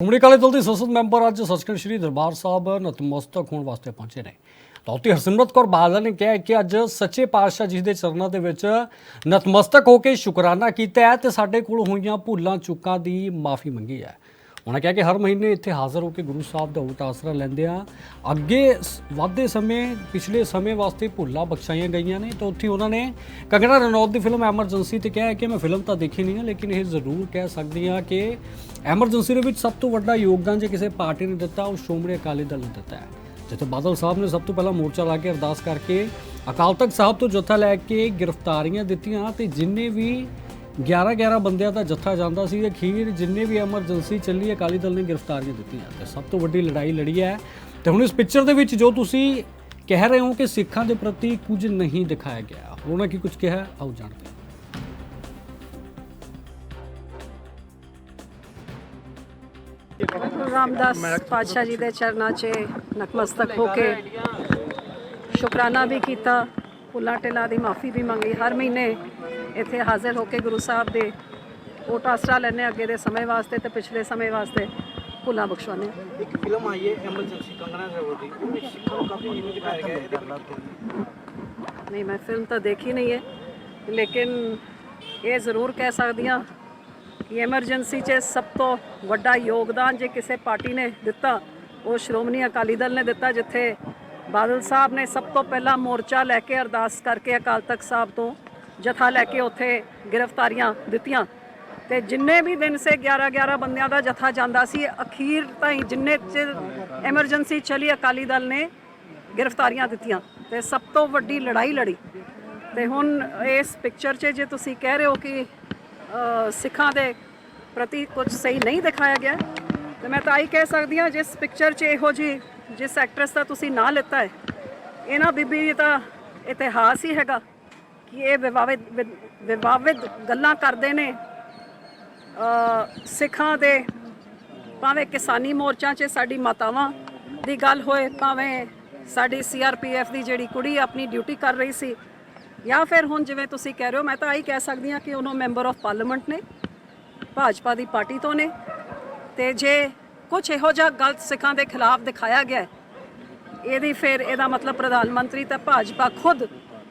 ਸ਼੍ਰੋਮਣੀ ਅਕਾਲੀ ਦਲ ਦੀ ਸੰਸਦ ਮੈਂਬਰ ਅੱਜ ਸੱਚਖੰਡ ਸ੍ਰੀ ਦਰਬਾਰ ਸਾਹਿਬ ਨਤਮਸਤਕ ਹੋਣ ਵਾਸਤੇ ਪਹੁੰਚੇ ਨੇ। ਤੌਤੀ ਹਰਸਿਮਰਤ ਕੌਰ ਬਾਦਲ ਨੇ ਕਿਹਾ ਕਿ ਅੱਜ ਸੱਚੇ ਪਾਤਸ਼ਾਹ ਜੀ ਦੇ ਚਰਨਾਂ ਦੇ ਵਿੱਚ ਨਤਮਸਤਕ ਹੋ ਕੇ ਸ਼ੁਕਰਾਨਾ ਕੀਤਾ ਹੈ ਤੇ ਸਾਡੇ ਕੋਲ ਹੋਈਆਂ ਭੁੱਲਾਂ ਚੁੱਕਾਂ ਦੀ ਮਾਫੀ ਮੰਗੀ ਹੈ। ਉਹਨਾਂ ਕਿਹਾ ਕਿ ਹਰ ਮਹੀਨੇ ਇੱਥੇ ਹਾਜ਼ਰ ਹੋ ਕੇ ਗੁਰੂ ਸਾਹਿਬ ਦਾ ਓਟ ਆਸਰਾ ਲੈਂਦੇ ਆ। ਅੱਗੇ ਸ- ਵੱਧਦੇ ਸਮੇਂ, ਪਿਛਲੇ ਸਮੇਂ ਵਾਸਤੇ ਭੁੱਲਾਂ ਬਖਸ਼ਾਈਆਂ ਗਈਆਂ ਨੇ, ਤਾਂ ਉੱਥੇ ਉਹਨਾਂ ਨੇ ਕੰਗਣਾ ਰਣੌਤ ਦੀ ਫਿਲਮ ਐਮਰਜੈਂਸੀ ਤੇ ਕਿਹਾ ਕਿ ਮੈਂ ਫਿਲਮ ਤਾਂ ਦੇਖੀ ਨਹੀਂ ਹੈ ਲੇਕਿਨ ਇਹ ਜ਼ਰੂਰ ਕਹਿ ਸਕਦੀ ਹਾਂ ਕਿ ਐਮਰਜੈਂਸੀ ਦੇ ਵਿੱਚ ਸਭ ਤੋਂ ਵੱਡਾ ਯੋਗਦਾਨ ਜੇ ਕਿਸੇ ਪਾਰਟੀ ਨੇ ਦਿੱਤਾ, ਉਹ ਸ਼੍ਰੋਮਣੀ ਅਕਾਲੀ ਦਲ ਨੇ ਦਿੱਤਾ ਹੈ। ਜਿੱਥੇ ਬਾਦਲ ਸਾਹਿਬ ਨੇ ਸਭ ਤੋਂ ਪਹਿਲਾਂ ਮੋਰਚਾ ਲਾ ਕੇ ਅਰਦਾਸ ਕਰਕੇ ਅਕਾਲ ਤਖਤ ਸਾਹਿਬ ਤੋਂ ਜੱਥਾ ਲੈ ਕੇ ਗ੍ਰਿਫਤਾਰੀਆਂ ਦਿੱਤੀਆਂ ਤੇ ਜਿੰਨੇ ਵੀ 11 11 ਬੰਦਿਆਂ ਦਾ ਜੱਥਾ ਜਾਂਦਾ ਸੀ ਅਖੀਰ ਜਿੰਨੇ ਵੀ ਐਮਰਜੈਂਸੀ ਚੱਲੀ ਅਕਾਲੀ ਦਲ ਨੇ ਗ੍ਰਿਫਤਾਰੀਆਂ ਦਿੱਤੀਆਂ ਤੇ ਸਭ ਤੋਂ ਵੱਡੀ ਲੜਾਈ ਲੜੀ ਹੈ। ਤੇ ਹੁਣ ਇਸ ਪਿਕਚਰ ਦੇ ਵਿੱਚ ਜੋ ਤੁਸੀਂ ਕਹਿ ਰਹੇ ਹੋ ਕਿ ਸਿੱਖਾਂ ਦੇ ਪ੍ਰਤੀ ਕੁਝ ਨਹੀਂ ਦਿਖਾਇਆ ਗਿਆ ਉਹਨਾਂ ਕੀ ਕੁਝ ਕਿਹਾ? ਆਓ ਜਾਣਦੇ ਹਾਂ। ਰਾਮਦਾਸ ਪਾਤਸ਼ਾਹ ਜੀ ਦੇ ਚਰਨਾਂ 'ਚ ਨਤਮਸਤਕ ਹੋ ਕੇ ਸ਼ੁਕਰਾਨਾ ਵੀ ਕੀਤਾ ਭੁੱਲਾਂ ਟਿਲਾਂ ਦੀ ਮਾਫੀ ਵੀ ਮੰਗੀ। ਹਰ ਮਹੀਨੇ ਇੱਥੇ ਹਾਜ਼ਰ ਹੋ ਕੇ ਗੁਰੂ ਸਾਹਿਬ ਦੇ ਓਟ ਆਸਰਾ ਲੈਣੇ ਅੱਗੇ ਦੇ ਸਮੇਂ ਵਾਸਤੇ ਤੇ ਪਿਛਲੇ ਸਮੇਂ ਵਾਸਤੇ ਭੁੱਲਾਂ ਬਖਸ਼ਵਾਉਂਦੇ ਹਾਂ। ਇੱਕ ਫਿਲਮ ਆਈ ਹੈ ਐਮਰਜੈਂਸੀ ਕੰਗਣਾ ਰਣੌਤ ਦੀ। ਉਹਦੇ ਸਿੱਖਾਂ ਨੂੰ ਕਾਫੀ ਇਵੇਂ ਦਿਖਾਇਆ ਗਿਆ ਹੈ। ਨਹੀਂ ਮੈਂ ਫਿਲਮ ਤਾਂ ਦੇਖੀ ਨਹੀਂ ਹੈ। ਲੇਕਿਨ ਇਹ ਜ਼ਰੂਰ ਕਹਿ ਸਕਦੀ ਹਾਂ ਕਿ ਐਮਰਜੈਂਸੀ 'ਚ ਸਭ ਤੋਂ ਵੱਡਾ ਯੋਗਦਾਨ ਜੇ ਕਿਸੇ ਪਾਰਟੀ ਨੇ ਦਿੱਤਾ ਉਹ ਸ਼੍ਰੋਮਣੀ ਅਕਾਲੀ ਦਲ ਨੇ ਦਿੱਤਾ ਜਿੱਥੇ ਬਾਦਲ ਸਾਹਿਬ ਨੇ ਸਭ ਤੋਂ ਪਹਿਲਾਂ ਮੋਰਚਾ ਲੈ ਕੇ ਅਰਦਾਸ ਕਰਕੇ ਅਕਾਲ ਤਖਤ ਸਾਹਿਬ ਤੋਂ ਜਥਾ ਲੈ ਕੇ ਉੱਥੇ ਗ੍ਰਿਫਤਾਰੀਆਂ ਦਿੱਤੀਆਂ। ਤੇ ਜਿੰਨੇ ਵੀ ਦਿਨ ਸੇ 11 11 ਬੰਦਿਆਂ ਦਾ ਜਥਾ ਜਾਂਦਾ ਸੀ, ਅਖੀਰ ਤਾਈਂ ਜਿੰਨੇ ਚਿਰ ਐਮਰਜੈਂਸੀ ਚਲੀ, ਅਕਾਲੀ ਦਲ ਨੇ ਗ੍ਰਿਫਤਾਰੀਆਂ ਦਿੱਤੀਆਂ। ਤੇ ਸਭ ਤੋਂ ਵੱਡੀ ਲੜਾਈ ਲੜੀ। ਤੇ ਹੁਣ ਇਸ ਪਿਕਚਰ 'ਚ ਜੇ ਤੁਸੀਂ ਕਹਿ ਰਹੇ ਹੋ ਕਿ ਸਿੱਖਾਂ ਦੇ ਪ੍ਰਤੀ ਕੁਝ ਸਹੀ ਨਹੀਂ ਦਿਖਾਇਆ ਗਿਆ, ਤੇ ਮੈਂ ਤਾਂ ਆਹੀ ਕਹਿ ਸਕਦੀ ਹਾਂ, ਜਿਸ ਪਿਕਚਰ 'ਚ ਇਹੋ ਜੀ ਜਿਸ ਐਕਟਰੈਸ ਦਾ ਤੁਸੀਂ ਨਾਂ ਲਿੱਤਾ ਹੈ, ਇਹਨਾਂ ਬੀਬੀ ਦਾ ਇਤਿਹਾਸ ਹੀ ਹੈਗਾ। ਕਿ ਇਹ ਵਿਵਾਦਿਤ ਵਿਵਾਦਿਤ ਗੱਲਾਂ ਕਰਦੇ ਨੇ ਸਿੱਖਾਂ ਦੇ, ਭਾਵੇਂ ਕਿਸਾਨੀ ਮੋਰਚਾ 'ਚ ਸਾਡੀ ਮਾਤਾਵਾਂ ਦੀ ਗੱਲ ਹੋਏ, ਭਾਵੇਂ ਸਾਡੀ ਸੀਆਰਪੀਐਫ ਦੀ ਜਿਹੜੀ ਕੁੜੀ ਆਪਣੀ ਡਿਊਟੀ ਕਰ ਰਹੀ ਸੀ, ਜਾਂ ਫਿਰ ਹੁਣ ਜਿਵੇਂ ਤੁਸੀਂ ਕਹਿ ਰਹੇ ਹੋ, ਮੈਂ ਤਾਂ ਆਹੀ ਕਹਿ ਸਕਦੀ ਹਾਂ ਕਿ ਉਹਨੋਂ ਮੈਂਬਰ ਆਫ ਪਾਰਲੀਮੈਂਟ ਨੇ, ਭਾਜਪਾ ਦੀ ਪਾਰਟੀ ਤੋਂ ਨੇ, ਤੇ ਜੇ ਕੁਝ ਇਹੋ ਜਿਹਾ ਗਲਤ ਸਿੱਖਾਂ ਦੇ ਖਿਲਾਫ ਦਿਖਾਇਆ ਗਿਆ, ਇਹਦੀ ਫਿਰ ਇਹਦਾ ਮਤਲਬ ਪ੍ਰਧਾਨ ਮੰਤਰੀ ਤਾਂ ਭਾਜਪਾ ਖੁਦ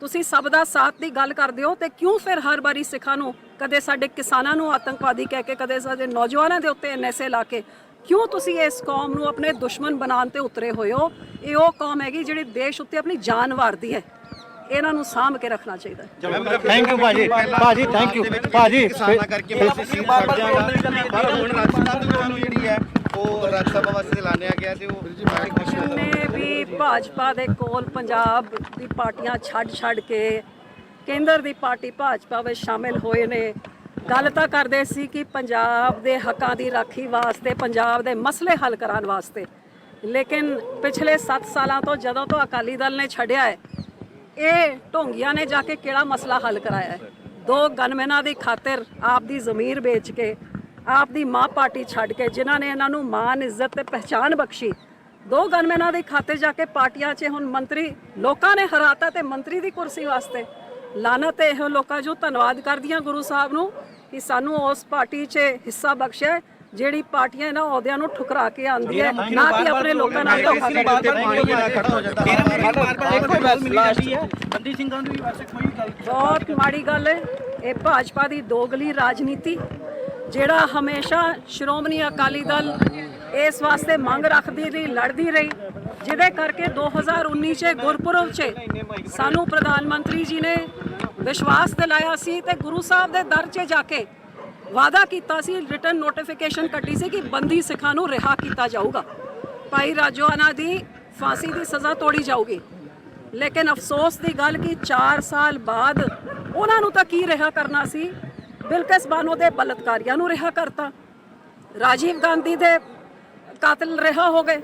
ਤੁਸੀਂ ਸਭ ਦਾ ਸਾਥ ਦੀ ਗੱਲ ਕਰਦੇ ਹੋ ਤੇ ਕਿਉਂ ਫਿਰ ਹਰ ਵਾਰੀ ਸਿੱਖਾਂ ਨੂੰ ਕਦੇ ਸਾਡੇ ਕਿਸਾਨਾਂ ਨੂੰ ਆਤੰਕਵਾਦੀ ਕਹਿ ਕੇ ਕਦੇ ਸਾਡੇ ਨੌਜਵਾਨਾਂ ਦੇ ਉੱਤੇ ਐਨਐਸਏ ਲਾ ਕੇ ਕਿਉਂ ਤੁਸੀਂ ਇਸ ਕੌਮ ਨੂੰ ਆਪਣੇ ਦੁਸ਼ਮਣ ਬਣਾਉਣ ਤੇ ਉਤਰੇ ਹੋਏ ਹੋ? ਇਹ ਉਹ ਕੌਮ ਹੈਗੀ ਜਿਹੜੀ ਦੇਸ਼ ਉੱਤੇ ਆਪਣੀ ਜਾਨ ਵਾਰਦੀ ਹੈ। ਇਹਨਾਂ ਨੂੰ ਸਾਂਭ ਕੇ ਰੱਖਣਾ ਚਾਹੀਦਾ ਹੈ। ਥੈਂਕ ਯੂ ਭਾਜੀ। ਭਾਜੀ ਥੈਂਕ ਯੂ ਭਾਜੀ ਨੂੰ ਜਿਹੜੀ ਹੈ ਉਹ ਰਾਜ ਸਭਾ ਵਾਸਤੇ ਲਾਣਿਆ ਗਿਆ ਤੇ ਉਹ ਭਾਜਪਾ ਦੇ ਕੋਲ ਪੰਜਾਬ ਦੀ ਪਾਰਟੀਆਂ ਛੱਡ ਛੱਡ ਕੇ ਕੇਂਦਰ ਦੀ ਪਾਰਟੀ ਭਾਜਪਾ ਵਿੱਚ ਸ਼ਾਮਿਲ ਹੋਏ ਨੇ। ਗੱਲ ਤਾਂ ਕਰਦੇ ਸੀ ਕਿ ਪੰਜਾਬ ਦੇ ਹੱਕਾਂ ਦੀ ਰਾਖੀ ਵਾਸਤੇ, ਪੰਜਾਬ ਦੇ ਮਸਲੇ ਹੱਲ ਕਰਾਉਣ ਵਾਸਤੇ। ਲੇਕਿਨ ਪਿਛਲੇ 7 ਸਾਲਾਂ ਤੋਂ ਜਦੋਂ ਤੋਂ ਅਕਾਲੀ ਦਲ ਨੇ ਛੱਡਿਆ ਹੈ, ਇਹ ਢੋਂਗੀਆਂ ਨੇ ਜਾ ਕੇ ਕਿਹੜਾ ਮਸਲਾ ਹੱਲ ਕਰਾਇਆ ਹੈ? ਦੋ ਗਨਮੈਨਾਂ ਦੀ ਖਾਤਰ ਆਪ ਦੀ ਜ਼ਮੀਰ ਵੇਚ ਕੇ, ਆਪ ਦੀ ਮਾਂ ਪਾਰਟੀ ਛੱਡ ਕੇ, ਜਿਨ੍ਹਾਂ ਨੇ ਇਹਨਾਂ ਨੂੰ ਮਾਨ ਇੱਜ਼ਤ ਤੇ ਪਹਿਚਾਨ ਬਖਸ਼ੀ ਦੋ ਗਨਮੈਨਾਂ ਦੀ ਖਾਤਰ ਜਾ ਕੇ ਪਾਰਟੀਆਂ 'ਚ ਹੁਣ ਮੰਤਰੀ ਲੋਕਾਂ ਨੇ ਹਰਾਤਾ ਤੇ ਮੰਤਰੀ ਦੀ ਕੁਰਸੀ ਵਾਸਤੇ। ਲਾਨਤ ਹੈ ਇਹੋ ਲੋਕਾਂ ਜੋ ਧੰਨਵਾਦ ਕਰਦੀਆਂ ਗੁਰੂ ਸਾਹਿਬ ਨੂੰ ਕਿ ਸਾਨੂੰ ਉਸ ਪਾਰਟੀ 'ਚ ਹਿੱਸਾ ਬਖਸ਼ਿਆ ਜਿਹੜੀ ਪਾਰਟੀਆਂ ਇਹਨਾਂ ਅਹੁਦਿਆਂ ਨੂੰ ਠੁਕਰਾ ਕੇ ਆਂਦੀ ਹੈ ਨਾ ਕਿ ਆਪਣੇ ਲੋਕਾਂ ਨਾਲ ਧੋਖਾ ਕਰਦੀ। ਬੰਦੀ ਸਿੰਘਾਂ ਦੀ ਵੈਸੇ ਕੋਈ ਗੱਲ ਬਹੁਤ ਮਾੜੀ ਗੱਲ ਹੈ। ਇਹ ਭਾਜਪਾ ਦੀ ਦੋਗਲੀ ਰਾਜਨੀਤੀ ਜਿਹੜਾ ਹਮੇਸ਼ਾ ਸ਼੍ਰੋਮਣੀ ਅਕਾਲੀ ਦਲ ਇਸ ਵਾਸਤੇ ਮੰਗ ਰੱਖਦੀ ਰਹੀ, ਲੜਦੀ ਰਹੀ, ਜਿਹਦੇ ਕਰਕੇ 2019 ਚ, ਗੁਰਪੁਰਬ 'ਚ ਸਾਨੂੰ ਪ੍ਰਧਾਨ ਮੰਤਰੀ ਜੀ ਨੇ ਵਿਸ਼ਵਾਸ ਦਿਲਾਇਆ ਸੀ ਤੇ ਗੁਰੂ ਸਾਹਿਬ ਦੇ ਦਰ 'ਚ ਜਾ ਕੇ ਵਾਅਦਾ ਕੀਤਾ ਸੀ ਰਿਟਰਨ ਨੋਟੀਫਿਕੇਸ਼ਨ ਕੱਟੀ ਸੀ ਕਿ ਬੰਦੀ ਸਿੱਖਾਂ ਨੂੰ ਰਿਹਾ ਕੀਤਾ ਜਾਊਗਾ। ਭਾਈ ਰਾਜੋਆਨਾ ਦੀ ਫਾਂਸੀ ਦੀ ਸਜ਼ਾ ਤੋੜੀ ਜਾਊਗੀ। ਲੇਕਿਨ ਅਫਸੋਸ ਦੀ ਗੱਲ ਕਿ 4 ਸਾਲ ਬਾਅਦ ਉਹਨਾਂ ਨੂੰ ਤਾਂ ਕੀ ਰਿਹਾ ਕਰਨਾ ਸੀ? ਬਿਲਕਿਸ ਬਾਨੋ ਦੇ ਬਲਤਕਾਰੀਆਂ ਨੂੰ ਰਿਹਾ ਕਰਤਾ। ਰਾਜੀਵ ਗਾਂਧੀ ਦੇ ਕਾਤਲ ਰਿਹਾ ਹੋ ਗਏ।